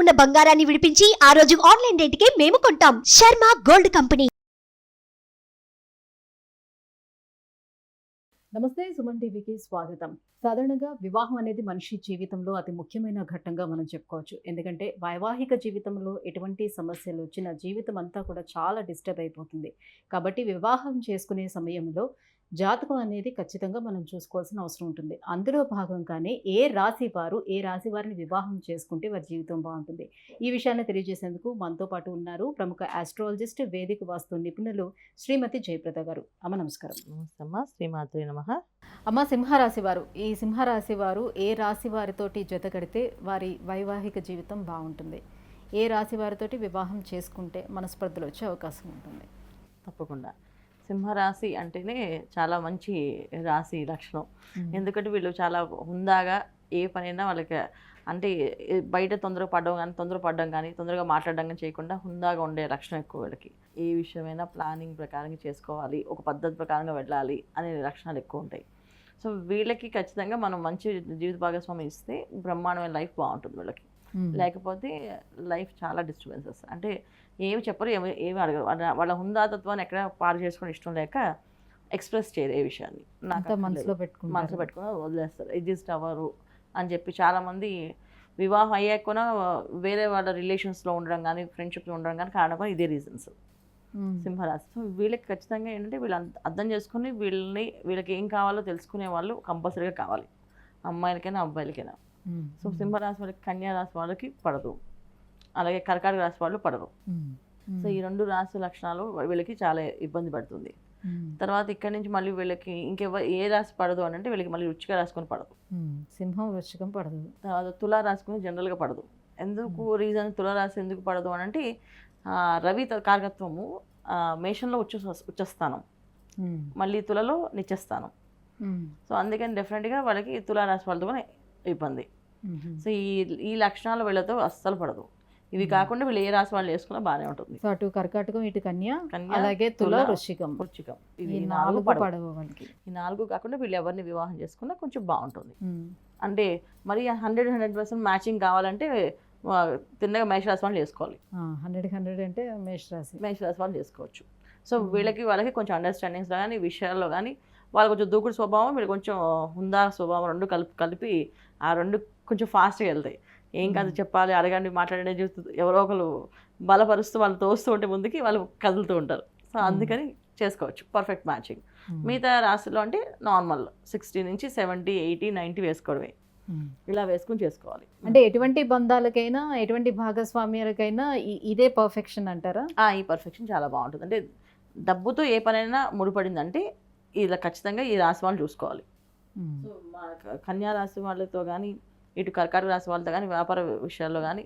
ఉన్న బంగారాన్ని విడిపించి ఆ రోజు ఆన్లైన్ రేటుకే మేము కొంటాం. Sharma gold company. నమస్తే సుమన్ టీవీకి స్వాగతం. సాధారణంగా వివాహం అనేది మనిషి జీవితంలో అతి ముఖ్యమైన ఘట్టంగా మనం చెప్పుకోవచ్చు. ఎందుకంటే వైవాహిక జీవితంలో ఎటువంటి సమస్యలు వచ్చినా జీవితం అంతా కూడా చాలా డిస్టర్బ్ అయిపోతుంది. కాబట్టి వివాహం చేసుకునే సమయంలో జాతకం అనేది ఖచ్చితంగా మనం చూసుకోవాల్సిన అవసరం ఉంటుంది. అందులో భాగంగానే ఏ రాశి వారు ఏ రాశి వారిని వివాహం చేసుకుంటే వారి జీవితం బాగుంటుంది. ఈ విషయాన్ని తెలియజేసేందుకు మనతో పాటు ఉన్నారు ప్రముఖ ఆస్ట్రాలజిస్ట్ వేదిక వాస్తు నిపుణులు శ్రీమతి జయప్రద గారు. అమ్మ నమస్కారం. నమస్తమ్మ. శ్రీమాత్రి నమ. అమ్మ సింహరాశి వారు ఈ సింహరాశి వారు ఏ రాశి వారితోటి జత కడితే వారి వైవాహిక జీవితం బాగుంటుంది. ఏ రాశి వారితోటి వివాహం చేసుకుంటే మనస్పర్ధలు వచ్చే అవకాశం ఉంటుంది. తప్పకుండా. సింహరాశి అంటేనే చాలా మంచి రాశి లక్షణం. ఎందుకంటే వీళ్ళు చాలా హుందాగా ఏ పనైనా వాళ్ళకి అంటే బయట తొందరగా పడడం కానీ తొందర పడడం కానీ తొందరగా మాట్లాడడం కానీ చేయకుండా హుందాగా ఉండే లక్షణం ఎక్కువ వీళ్ళకి. ఏ విషయమైనా ప్లానింగ్ ప్రకారంగా చేసుకోవాలి ఒక పద్ధతి ప్రకారంగా వెళ్ళాలి అనే లక్షణాలు ఎక్కువ ఉంటాయి. సో వీళ్ళకి ఖచ్చితంగా మనం మంచి జీవిత భాగస్వామి ఇస్తే బ్రహ్మాండమైన లైఫ్ బాగుంటుంది వీళ్ళకి. లేకపోతే లైఫ్ చాలా డిస్టర్బెన్సెస్. అంటే ఏమి చెప్పరు ఏమి ఏమి అడగరు. వాళ్ళ హుందాతత్వాన్ని ఎక్కడ పాడు చేసుకుని ఇష్టం లేక ఎక్స్ప్రెస్ చేయరు ఏ విషయాన్ని. నాకు. మనసులో పెట్టుకుంటారు. మనసులో పెట్టుకుని వదిలేస్తారు. ఎగ్జిస్ట్ అవ్వరు అని చెప్పి చాలామంది వివాహం అయ్యాక కూడా వేరే వాళ్ళ రిలేషన్స్లో ఉండడం కానీ ఫ్రెండ్షిప్లో ఉండడం కానీ కారణం కూడా ఇదే రీజన్స్. మ్మ్. సింహరాశి. సో వీళ్ళకి ఖచ్చితంగా ఏంటంటే వీళ్ళు అర్థం చేసుకుని వీళ్ళని వీళ్ళకి ఏం కావాలో తెలుసుకునే వాళ్ళు కంపల్సరీగా కావాలి. అమ్మాయిలకైనా అబ్బాయిలకైనా. సో సింహరాశి వాళ్ళకి కన్యా రాశి వాళ్ళకి పడదు అలాగే కర్కాటక రాశి వాళ్ళు పడరు. సో ఈ రెండు రాశి లక్షణాలు వీళ్ళకి చాలా ఇబ్బంది పడుతుంది. తర్వాత ఇక్కడ నుంచి మళ్ళీ వీళ్ళకి ఇంకెవ ఏ రాశి పడదు అని అంటే వీళ్ళకి మళ్ళీ రుచిగా రాసుకొని పడదు. సింహం వృశ్చికం పడదు తర్వాత తులా రాసుకుని జనరల్గా పడదు ఎందుకు రీజన్ తులారాశి ఎందుకు పడదు అని అంటే రవి కారకత్వము ఆ, మేషంలో ఉచ్చ ఉచ్చస్థానం. మళ్ళీ తులలో నిత్యస్థానం. సో అందుకని డెఫినెట్గా వాళ్ళకి తులారాశి వాళ్ళతో కూడా ఇబ్బంది. సో ఈ ఈ లక్షణాలు వీళ్ళతో అస్సలు పడదు. ఇవి కాకుండా వీళ్ళు ఏ రాశి వాళ్ళు వేసుకున్నా బాగానే ఉంటుంది. సో అటు కర్కాటకం ఇటు కన్య అలాగే తుల వృశ్చికం. వృశ్చికం. ఇవి నాలుగు పడవు. ఈ నాలుగు కాకుండా వీళ్ళు ఎవరిని వివాహం చేసుకున్నా కొంచెం బాగుంటుంది. అంటే మరి హండ్రెడ్ హండ్రెడ్ పర్సెంట్ మ్యాచింగ్ కావాలంటే తిన్నగా మేషరాశి వాళ్ళు చేసుకోవాలి హండ్రెడ్ హండ్రెడ్ అంటే మేష రాశి మేషరాశి వాళ్ళు చేసుకోవచ్చు సో వీళ్ళకి వాళ్ళకి కొంచెం అండర్స్టాండింగ్స్లో కానీ విషయాల్లో కానీ వాళ్ళు కొంచెం దూకుడు స్వభావం వీళ్ళు కొంచెం హుందా స్వభావం రెండు కలిపి కలిపి ఆ రెండు కొంచెం ఫాస్ట్గా వెళ్తాయి. ఏం కాదు. చెప్పాలి? అడగండి మాట్లాడండి చూస్తూ ఎవరో ఒకరు బలపరుస్తూ వాళ్ళు తోస్తూ ఉంటే ముందుకి వాళ్ళు కదులుతూ ఉంటారు. సో. అందుకని చేసుకోవచ్చు. Perfect matching. మిగతా రాశిలో అంటే నార్మల్. సిక్స్టీ నుంచి సెవెంటీ ఎయిటీ నైంటీ వేసుకోవడమే. ఇలా వేసుకుని చేసుకోవాలి. అంటే ఎటువంటి బంధాలకైనా ఎటువంటి భాగస్వామ్యాలకైనా ఇదే పర్ఫెక్షన్ అంటారా? ఆ, ఈ పర్ఫెక్షన్ చాలా బాగుంటుంది. అంటే డబ్బుతో ఏ పనైనా ముడిపడిందంటే ఇలా ఖచ్చితంగా ఈ రాశి వాళ్ళు చూసుకోవాలి. కన్యా రాశి వాళ్ళతో కానీ ఇటు కర్కాటక రాశి వాళ్ళతో కానీ వ్యాపార విషయాల్లో కానీ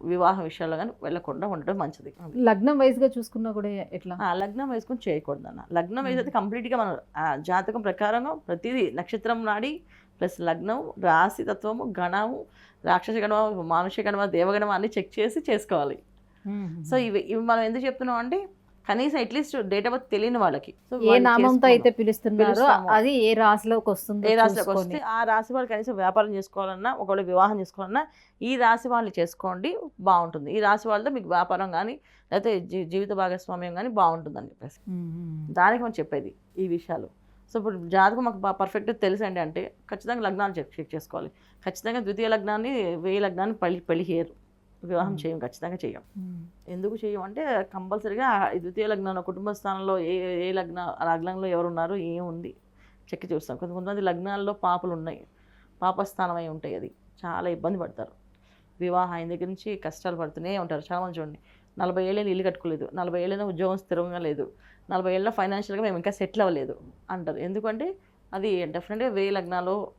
వివాహ విషయాల్లో కానీ వెళ్ళకుండా ఉండడం మంచిది. లగ్నం వైజ్గా చూసుకున్నా కూడా ఎట్లా? ఆ, లగ్నం వేసుకొని చేయకూడదు అన్న లగ్నం వేసి కంప్లీట్గా మనం జాతకం ప్రకారంగా ప్రతిదీ నక్షత్రం నాడి ప్లస్ లగ్నం రాశి తత్వము గణము రాక్షస గణమ మానుష గణమ దేవగణమ అన్ని చెక్ చేసి చేసుకోవాలి. సో ఇవి ఇవి మనం ఎందుకు చెప్తున్నాం అంటే కనీసం అట్లీస్ట్ డేట్ ఆఫ్ బర్త్ తెలియని వాళ్ళకి ఏ నామంతో. అయితే పిలుస్తున్నారో. అది ఏ రాశిలోకి వస్తుందో ఏ రాశిలోకి. వస్తే ఆ రాశి వాళ్ళు కనీసం వ్యాపారం చేసుకోవాలన్నా ఒకవేళ వివాహం చేసుకోవాలన్నా ఈ రాశి వాళ్ళు చేసుకోండి బాగుంటుంది ఈ రాశి వాళ్ళతో మీకు వ్యాపారం కానీ లేకపోతే జీవిత భాగస్వామ్యం కానీ బాగుంటుంది అని చెప్పేసి. దానికి మనం చెప్పేది ఈ విషయాలు సో ఇప్పుడు జాతకం మాకు పర్ఫెక్ట్గా తెలుసండి అంటే ఖచ్చితంగా లగ్నాలు చెక్ చెక్ చేసుకోవాలి ఖచ్చితంగా ద్వితీయ లగ్నాన్ని వేయి లగ్నాన్ని పెళ్ళి పెళ్ళి చేయరు వివాహం. చేయం ఖచ్చితంగా చేయం. ఎందుకు చేయం అంటే కంపల్సరీగా ద్వితీయ లగ్నంలో కుటుంబ స్థానంలో ఏ ఏ లగ్న లగ్నంలో ఎవరున్నారు ఏముంది చెక్ చూస్తాం. కొంత కొంతమంది లగ్నాల్లో పాపలు ఉన్నాయి. పాపస్థానమై ఉంటాయి అది. చాలా ఇబ్బంది పడతారు. వివాహం అయిన దగ్గర నుంచి కష్టాలు పడుతూనే ఉంటారు. చాలామంది చూడండి నలభై ఏళ్ళైనా ఇల్లు కట్టుకోలేదు. నలభై ఏళ్ళైనా ఉద్యోగం స్థిరంగా లేదు. నలభై ఏళ్ళ ఫైనాన్షియల్గా మేము ఇంకా సెటిల్ అవ్వలేదు అంటారు. ఎందుకంటే అది డెఫినెట్గా వేయి లగ్నాలు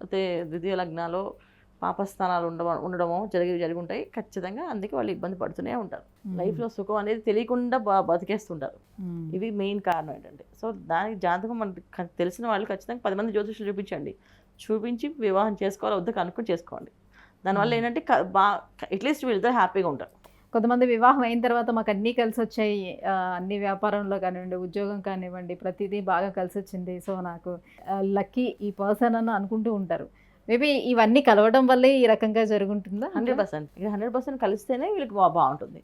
అయితే ద్వితీయ లగ్నాలు పాపస్థానాలు ఉండడం ఉండడమో జరిగి జరిగి ఉంటాయి ఖచ్చితంగా అందుకే వాళ్ళు ఇబ్బంది పడుతూనే ఉంటారు. లైఫ్లో సుఖం అనేది తెలియకుండా బ- బతికేస్తుంటారు. ఇవి మెయిన్ కారణం ఏంటంటే సో దానికి జాతకం మనకి తెలిసిన వాళ్ళు ఖచ్చితంగా పది మంది జ్యోతిషులు చూపించండి. చూపించి వివాహం చేసుకోవాలో వద్దు కనుక్కొని చేసుకోండి. దానివల్ల. ఏంటంటే బా అట్లీస్ట్ వీళ్ళిద్దరు హ్యాపీగా ఉంటారు. కొంతమంది వివాహం అయిన తర్వాత మాకు అన్నీ కలిసి వచ్చాయి అన్ని వ్యాపారంలో కానివ్వండి ఉద్యోగం కానివ్వండి ప్రతిదీ బాగా కలిసి వచ్చింది సో నాకు లక్కీ ఈ పర్సన్ అని అనుకుంటూ ఉంటారు. మేబీ ఇవన్నీ కలవడం వల్లే ఈ రకంగా జరుగుంటుందా? Hundred percent. ఇక హండ్రెడ్ పర్సెంట్ కలిస్తేనే వీళ్ళకి బాగుంటుంది.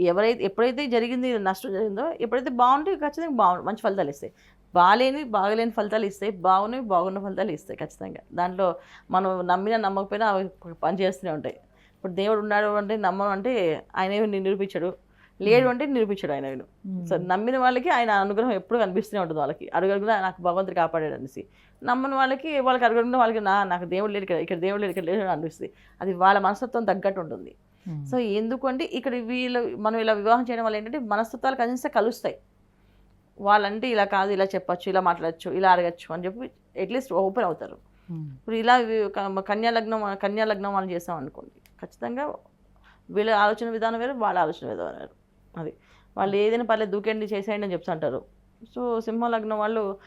ఎవరైతే ఎప్పుడైతే జరిగింది నష్టం జరిగిందో ఎప్పుడైతే బాగుంటే ఖచ్చితంగా బాగు మంచి ఫలితాలు ఇస్తాయి. బాగాలేని బాగలేని ఫలితాలు ఇస్తాయి. బాగున్నవి బాగున్న ఫలితాలు ఇస్తాయి ఖచ్చితంగా. దాంట్లో మనం నమ్మినా నమ్మకపోయినా అవి పని చేస్తూనే ఉంటాయి. ఇప్పుడు దేవుడు ఉన్నాడు అంటే నమ్మం అంటే ఆయన నిరూపించాడు. లేడు అంటే నిరూపించాడు ఆయన. సో నమ్మిన వాళ్ళకి ఆయన అనుగ్రహం ఎప్పుడు కనిపిస్తూనే ఉంటుంది వాళ్ళకి. అడుగడుగునా నాకు భగవంతుడు కాపాడాడు అనేసి. నమ్మని వాళ్ళకి వాళ్ళకి అడుగడుగునా వాళ్ళకి నా నాకు దేవుడు లేడు ఇక్కడ ఇక్కడ దేవుడు లేడు ఇక్కడ లేడు అని అనిపిస్తుంది. అది వాళ్ళ మనస్తత్వం తగ్గట్టు ఉంటుంది. సో ఎందుకంటే ఇక్కడ వీళ్ళు మనం ఇలా వివాహం చేయడం వల్ల ఏంటంటే మనస్తత్వాలు కనిస్తే కలుస్తాయి. వాళ్ళంటే ఇలా కాదు ఇలా చెప్పొచ్చు ఇలా మాట్లాడచ్చు ఇలా అడగచ్చు అని చెప్పి అట్లీస్ట్ ఓపెన్ అవుతారు. ఇప్పుడు ఇలా వి- క- కన్యా లగ్నం కన్యా లగ్నం మనం చేసాం అనుకోండి. ఖచ్చితంగా వీళ్ళ ఆలోచన విధానం వేరు వాళ్ళ ఆలోచన విధానం వేరు. అది. వాళ్ళు ఏదైనా పర్లేదు దూకేయండి చేసేయండి అని చెప్తుంటారు. సో సింహ లగ్నం వాళ్ళు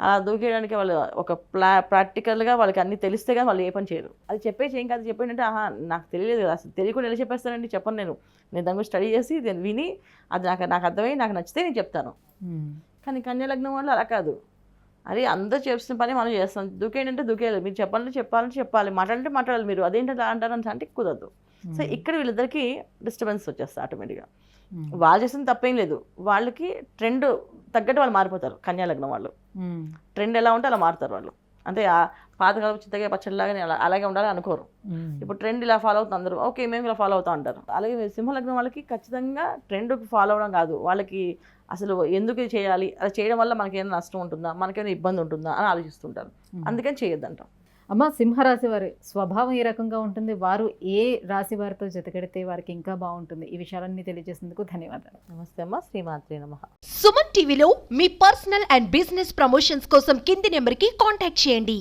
అలా దూకేయడానికి వాళ్ళు ఒక ప్లా ప్రాక్టికల్గా వాళ్ళకి అన్ని తెలిస్తే కానీ వాళ్ళు ఏ పని చేయరు. అది చెప్పేసి ఏం కాదు చెప్పండి అంటే ఆహా నాకు తెలియలేదు కదా అసలు తెలియకుండా ఎలా చెప్పేస్తానండి చెప్పను నేను. నేను దాని గురించి స్టడీ చేసి దాన్ని విని అది నాకు నాకు అర్థమై నాకు నచ్చితే నేను చెప్తాను. కానీ కన్యా లగ్నం వాళ్ళు అలా కాదు. అరే అందరూ చేస్తున్న పని మనం చేస్తాం. దూకేయండి అంటే దూకేయాలి. మీరు చెప్పాలంటే చెప్పాలంటే చెప్పాలి. మాట్లాడంటే మాట్లాడాలి మీరు. అదేంటి అలా అంటారు అంటే కుదరదు. సో ఇక్కడ వీళ్ళిద్దరికి డిస్టర్బెన్స్ వచ్చేస్తుంది ఆటోమేటిక్గా మ్మ్. వాళ్ళు చేసిన తప్పేం లేదు. వాళ్ళకి ట్రెండ్ తగ్గట్టు వాళ్ళు మారిపోతారు కన్యా లగ్నం వాళ్ళు. ట్రెండ్ ఎలా ఉంటే అలా మారుతారు వాళ్ళు. అంటే ఆ పాతకాలపు చింతగా పచ్చడిలాగానే అలా అలాగే ఉండాలని అనుకోరు. ఇప్పుడు ట్రెండ్ ఇలా ఫాలో అవుతుంది అందరూ ఓకే మేము ఇలా ఫాలో అవుతాం అంటారు. అలాగే సింహలగ్నం వాళ్ళకి ఖచ్చితంగా ట్రెండ్ ఫాలో అవడం కాదు. వాళ్ళకి అసలు ఎందుకు చేయాలి? అది చేయడం వల్ల మనకి ఏమైనా నష్టం ఉంటుందా? మనకేమైనా ఇబ్బంది ఉంటుందా? అని ఆలోచిస్తుంటారు. అందుకని చేయొద్దంటాం. అమ్మ సింహరాశి వారి స్వభావం ఏ రకంగా ఉంటుంది? వారు ఏ రాశి వారితో జతగడితే వారికి ఇంకా బాగుంటుంది? ఈ విషయాలన్నీ తెలియజేసేందుకు ధన్యవాదాలు. నమస్తే అమ్మ శ్రీమాత్రి నమ. సుమన్ టీవీలో మీ పర్సనల్ అండ్ బిజినెస్ ప్రమోషన్స్ కోసం కింది నెంబర్కి కాంటాక్ట్ చేయండి.